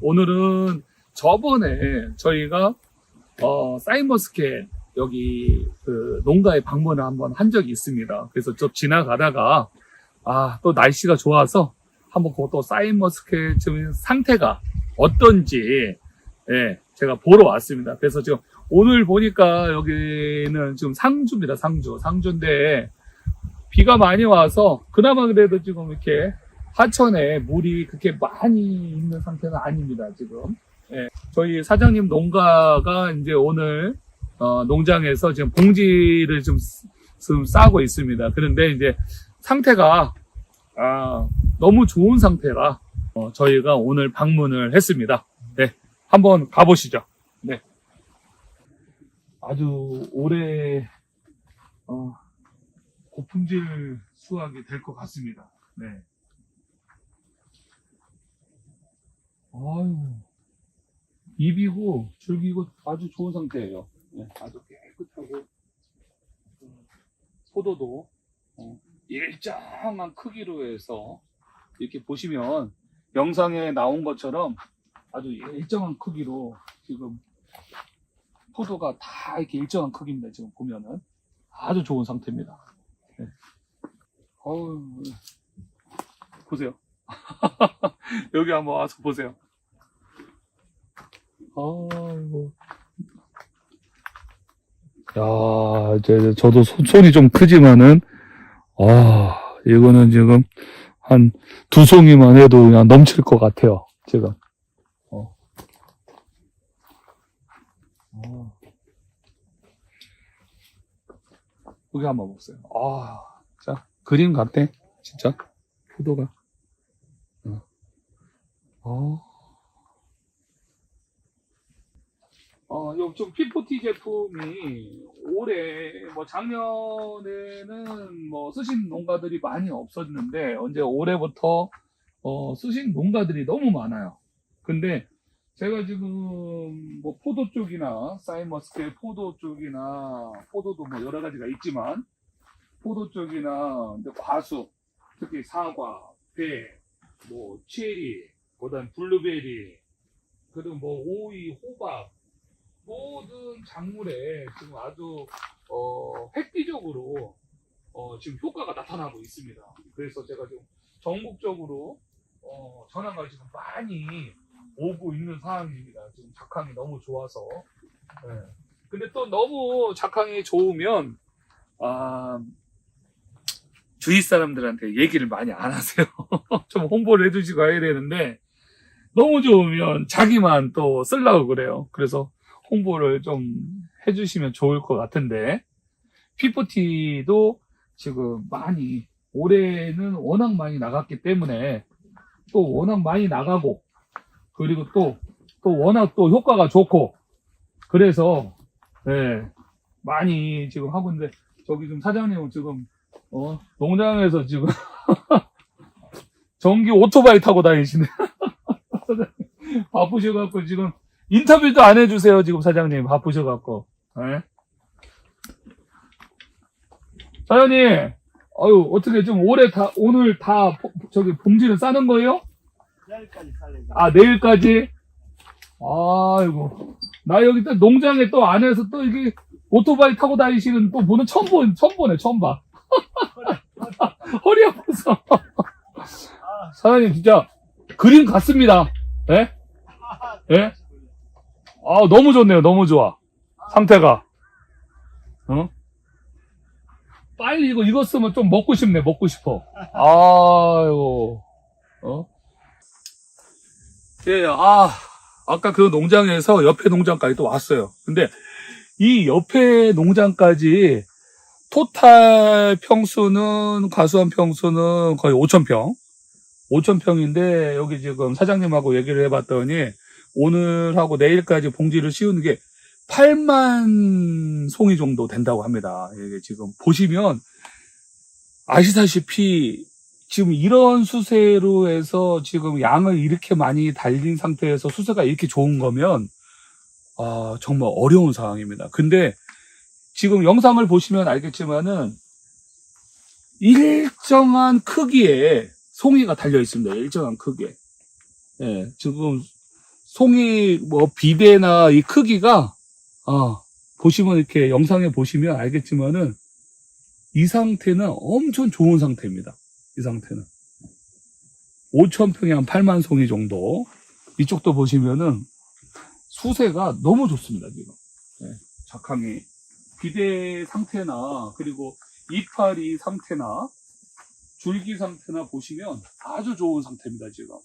오늘은 저번에 저희가 어, 사이머스켓 여기 그 농가에 방문을 한번 한 적이 있습니다. 그래서 좀 지나가다가 아 또 날씨가 좋아서 한번 그또 사이머스켓 좀 상태가 어떤지 예, 제가 보러 왔습니다. 그래서 지금 오늘 보니까 여기는 지금 상주입니다. 상주 상주인데 비가 많이 와서 그나마 그래도 지금 이렇게 하천에 물이 그렇게 많이 있는 상태는 아닙니다, 지금. 예, 저희 사장님 농가가 이제 오늘, 어, 농장에서 지금 봉지를 좀, 쓰- 좀 싸고 있습니다. 그런데 이제 상태가, 아, 너무 좋은 상태라, 어, 저희가 오늘 방문을 했습니다. 네. 한번 가보시죠. 네. 아주 오래, 어, 고품질 수확이 될 것 같습니다. 네. 아유, 입이고 줄기고 아주 좋은 상태예요. 네, 아주 깨끗하고 음, 포도도 어, 일정한 크기로 해서 이렇게 보시면 영상에 나온 것처럼 아주 일정한 크기로 지금 포도가 다 이렇게 일정한 크기입니다. 지금 보면은 아주 좋은 상태입니다. 네. 어우, 보세요. 여기 한번 와서 보세요. 아이고. 야, 이제 저도 손- 손이 좀 크지만은, 아, 이거는 지금 한 두 송이만 해도 그냥 넘칠 것 같아요, 지금. 여기 한번 보세요. 아, 자, 그림 같네, 진짜. 포도가. 어. 어. 어, 요좀 P40 제품이 올해, 뭐 작년에는 뭐 쓰신 농가들이 많이 없었는데, 언제 올해부터, 어, 쓰신 농가들이 너무 많아요. 근데 제가 지금 뭐 포도 쪽이나, 사이머스켓 포도 쪽이나, 포도도 뭐 여러 가지가 있지만, 포도 쪽이나, 이제 과수, 특히 사과, 배, 뭐, 체리, 그 다음 블루베리, 그리고 뭐, 오이, 호박, 모든 작물에 지금 아주 어, 획기적으로 어, 지금 효과가 나타나고 있습니다. 그래서 제가 지금 전국적으로 어, 전화가 지금 많이 오고 있는 상황입니다. 지금 작황이 너무 좋아서. 네. 근데 또 너무 작황이 좋으면 아, 주위 사람들한테 얘기를 많이 안 하세요. 좀 홍보를 해주시고 해야 되는데 너무 좋으면 자기만 또 쓰려고 그래요. 그래서 홍보를 좀 해주시면 좋을 것 같은데 P40도 지금 많이 올해는 워낙 많이 나갔기 때문에 또 워낙 많이 나가고 그리고 또 또 워낙 또 효과가 좋고 그래서 예, 많이 지금 하고 있는데 저기 지금 사장님은 지금 어, 농장에서 지금 전기 오토바이 타고 다니시네 바쁘셔갖고 지금 인터뷰도 안 해주세요, 지금 사장님. 바쁘셔갖고. 예? 사장님, 어유 어떻게 좀 올해 다, 오늘 다, 포- 저기, 봉지를 싸는 거예요? 내일까지. 아, 내일까지? 아이고. 나 여기 또 농장에 또 안에서 또 이게 오토바이 타고 다니시는 또 분은 처음 본, 처음 보네, 처음 봐. 허리 아파서. 아, 사장님, 진짜, 그림 같습니다. 예? 예? 아, 너무 좋네요. 너무 좋아. 상태가. 어? 빨리 이거 익었으면 좀 먹고 싶네. 먹고 싶어. 아이고. 어? 예, 아, 아까 그 농장에서 옆에 농장까지 또 왔어요. 근데 이 옆에 농장까지 토탈 평수는, 가수한 평수는 거의 5,000평. 5,000평인데 여기 지금 사장님하고 얘기를 해봤더니 오늘하고 내일까지 봉지를 씌우는 게 8만 송이 정도 된다고 합니다. 이게 지금 보시면 아시다시피 지금 이런 수세로 해서 지금 양을 이렇게 많이 달린 상태에서 수세가 이렇게 좋은 거면 아, 정말 어려운 상황입니다. 근데 지금 영상을 보시면 알겠지만은 일정한 크기의 송이가 달려 있습니다. 일정한 크기에. 예, 지금 송이 뭐 비대나 이 크기가 아, 보시면 이렇게 영상에 보시면 알겠지만은 이 상태는 엄청 좋은 상태입니다. 이 상태는. 5천 평에 한 8만 송이 정도. 이쪽도 보시면은 수세가 너무 좋습니다, 지금. 예, 작황이. 비대 상태나, 그리고 이파리 상태나, 줄기 상태나 보시면 아주 좋은 상태입니다, 지금.